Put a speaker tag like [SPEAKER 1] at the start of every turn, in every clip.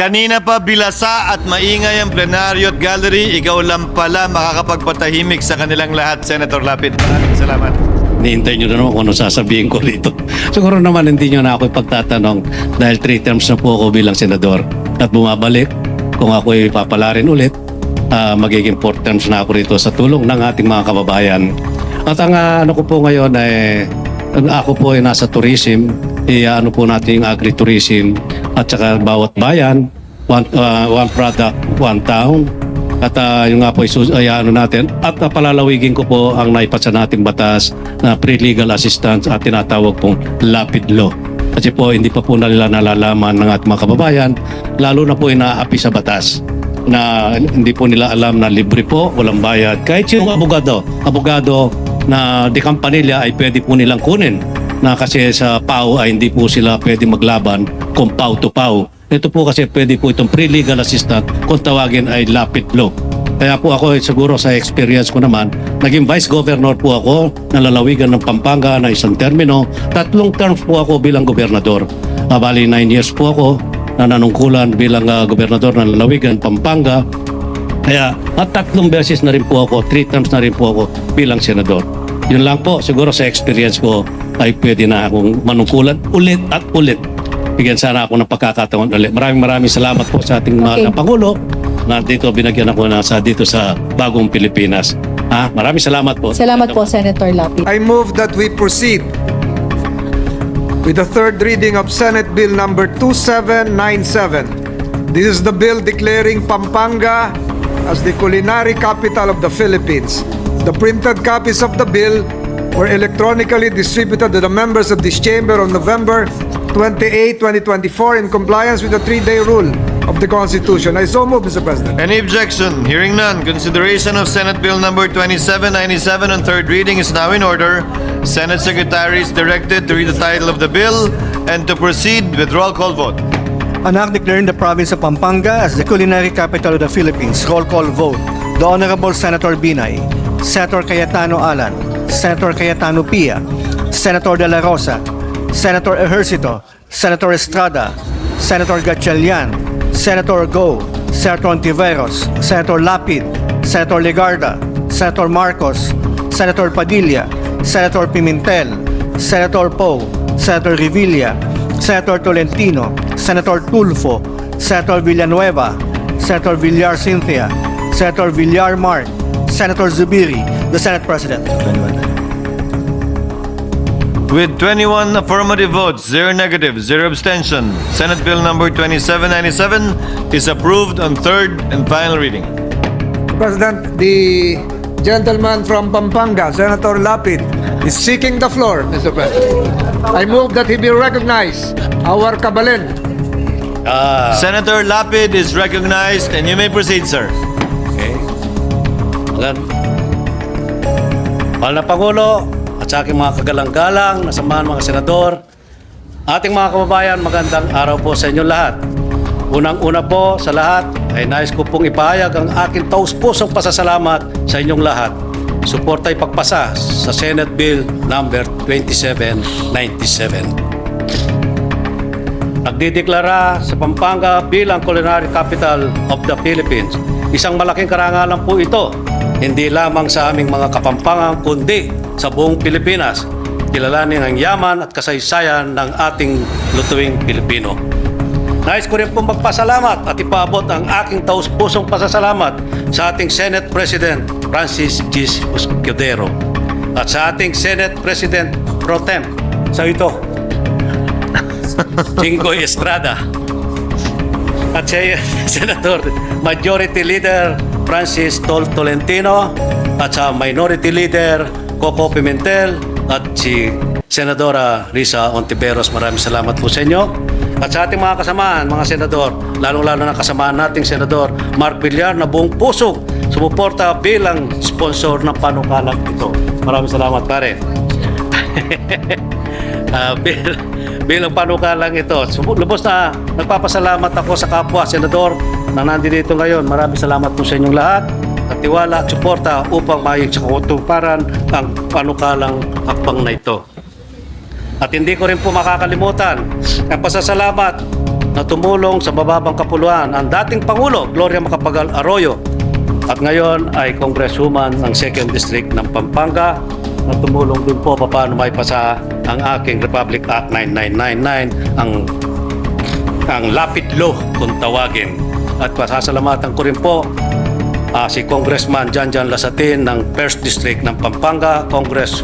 [SPEAKER 1] Kanina pa bilasa at maingay ang plenaryo at gallery. Ikaw lang pala makakapagpatahimik sa kanilang lahat, Senator Lapid. Maraming salamat.
[SPEAKER 2] Nihintay nyo na naman kung ano sasabihin ko rito. Siguro naman hindi nyo na ako ipagtatanong dahil three terms na po ako bilang senador at bumabalik kung ako ipapalarin ulit ah, magiging four terms na ako rito sa tulong ng ating mga kababayan. At ang ah, ano ko po ngayon ay ako po ay nasa tourism, eh, ano po natin yung agritourism at saka bawat bayan, one, ah, one product, one town, at ah, yung nga po isus- ay, ano natin at uh, palalawigin ko po ang naipasa nating batas na pre-legal assistance at tinatawag pong lapid law. Kasi po hindi pa po nila nalalaman ng ating mga kababayan lalo na po inaapi sa batas na hindi po nila alam na libre po, walang bayad. Kahit yung abogado, abogado na di kampanilya ay pwede po nilang kunin na kasi sa PAO ay hindi po sila pwede maglaban kung PAO to PAO. Ito po kasi pwede po itong pre-legal assistant kung tawagin ay lapid law. Kaya po ako siguro sa experience ko naman, naging vice governor po ako ng lalawigan ng Pampanga na isang termino. Tatlong terms po ako bilang gobernador. Uh, bali, nine years po ako na nanungkulan bilang ah, gobernador ng lalawigan Pampanga. Kaya at tatlong beses na rin po ako, three terms na rin po ako bilang senador. Yun lang po, siguro sa experience ko ay pwede na akong manungkulan ulit at ulit. Bigyan sana ako ng pagkakataon ulit. Maraming maraming salamat po sa ating mahal na
[SPEAKER 3] Okay.
[SPEAKER 2] Pangulo na dito binagyan ako na sa dito sa bagong Pilipinas. Ah, maraming salamat po.
[SPEAKER 3] Salamat po, Senator Lapid.
[SPEAKER 4] I move that we proceed with the third reading of Senate Bill number 2797. This is the bill declaring Pampanga as the culinary capital of the Philippines. The printed copies of the bill were electronically distributed to the members of this chamber on November 28, 2024 in compliance with the three-day rule of the Constitution. I so move, Mr. President.
[SPEAKER 1] Any objection? Hearing none. Consideration of Senate Bill number 2797 on third reading is now in order. Senate Secretary is directed to read the title of the bill and to proceed with roll call vote.
[SPEAKER 5] An act declaring the province of Pampanga as the culinary capital of the Philippines. Roll call vote. The Honorable Senator Binay, Senator Cayetano Alan, Senator Cayetano Pia, Senator De La Rosa, Senator Ejercito, Senator Estrada, Senator Gatchalian, Senator Go, Senator Ontiveros, Senator Lapid, Senator Legarda, Senator Marcos, Senator Padilla, Senator Pimentel, Senator Poe, Senator Revilla, Senator Tolentino, Senator Tulfo, Senator Villanueva, Senator Villar Cynthia, Senator Villar Mark, Senator Zubiri, the Senate President.
[SPEAKER 1] With 21 affirmative votes, 0 negative, 0 abstention, Senate Bill number 2797 is approved on third and final reading.
[SPEAKER 4] President, the gentleman from Pampanga, Senator Lapid, is seeking the floor, Mr. President. I move that he be recognized, our Kabalen.
[SPEAKER 2] Ah,
[SPEAKER 1] Senator Lapid is recognized and you may proceed, sir.
[SPEAKER 2] Okay. Alam. Mahal na Pangulo sa aking mga kagalang-galang na samahan mga senador, ating mga kababayan, magandang araw po sa inyo lahat. Unang-una po sa lahat ay nais ko pong ipahayag ang aking taus-pusong pasasalamat sa inyong lahat. Suporta ipagpasa sa Senate Bill number 2797 nagdideklara sa Pampanga bilang culinary capital of the Philippines. Isang malaking karangalan po ito, hindi lamang sa aming mga kapampangan kundi sa buong Pilipinas. Kilalanin ang yaman at kasaysayan ng ating lutuing Pilipino. Nais ko rin po magpasalamat at ipaabot ang aking taus-pusong pasasalamat sa ating Senate President Francis G. Escudero at sa ating Senate President Pro Tem sa ito, Jingoy Estrada at si Senator Majority Leader Francis Tol Tolentino at sa Minority Leader Coco Pimentel at si Senadora Risa Ontiveros. Maraming salamat po sa inyo. At sa ating mga kasamahan, mga senador, lalong-lalo na kasamahan nating Senador Mark Villar na buong puso sumuporta bilang sponsor ng panukalang ito. Maraming salamat pare. Ah, bil, bilang panukalang ito. Lubos na nagpapasalamat ako sa kapwa senador na nandito ngayon. Maraming salamat po sa inyong lahat at tiwala at suporta upang kutuparan ang panukalang hakbang na ito. At hindi ko rin po makakalimutan ang pasasalamat na tumulong sa mababang kapuluan ang dating Pangulo Gloria Macapagal Arroyo at ngayon ay Congresswoman ng 2nd District ng Pampanga na tumulong din po paano may pasa ang aking Republic Act 9999 ang ang lapid law kung tawagin at pasasalamatan ko rin po ah, si Congressman Janjan Lasatin ng 1st District ng Pampanga, Congress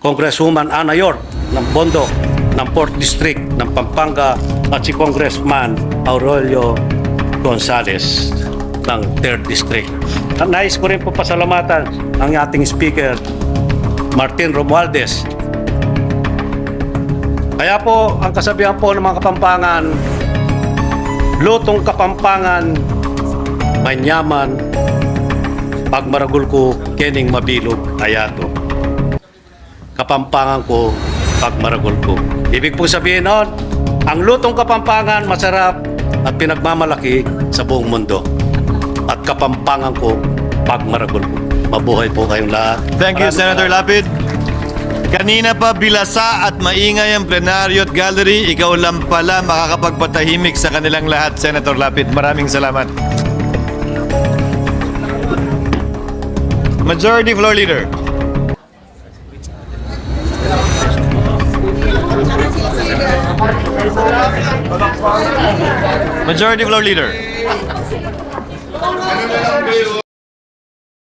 [SPEAKER 2] Congresswoman Ana York ng Bondo ng 4th District ng Pampanga at si Congressman Aurelio Gonzales ng 3rd District. At nais ko rin po pasalamatan ang ating Speaker Martin Romualdez. Kaya po, ang kasabihan po ng mga kapampangan, lutong kapampangan, manyaman, pag maragul ko, kening mabilog, ayato. Kapampangan ko, pag maragul ko. Ibig po sabihin nun, ang lutong kapampangan masarap at pinagmamalaki sa buong mundo. At kapampangan ko, pag maragul ko. Mabuhay po kayong lahat.
[SPEAKER 1] Thank you,
[SPEAKER 2] Maraming
[SPEAKER 1] Senator
[SPEAKER 2] salamat.
[SPEAKER 1] Lapid. Kanina pa bilasa at maingay ang plenaryo at gallery. Ikaw lang pala makakapagpatahimik sa kanilang lahat, Senator Lapid. Maraming salamat. Majority Floor Leader. Majority Floor Leader.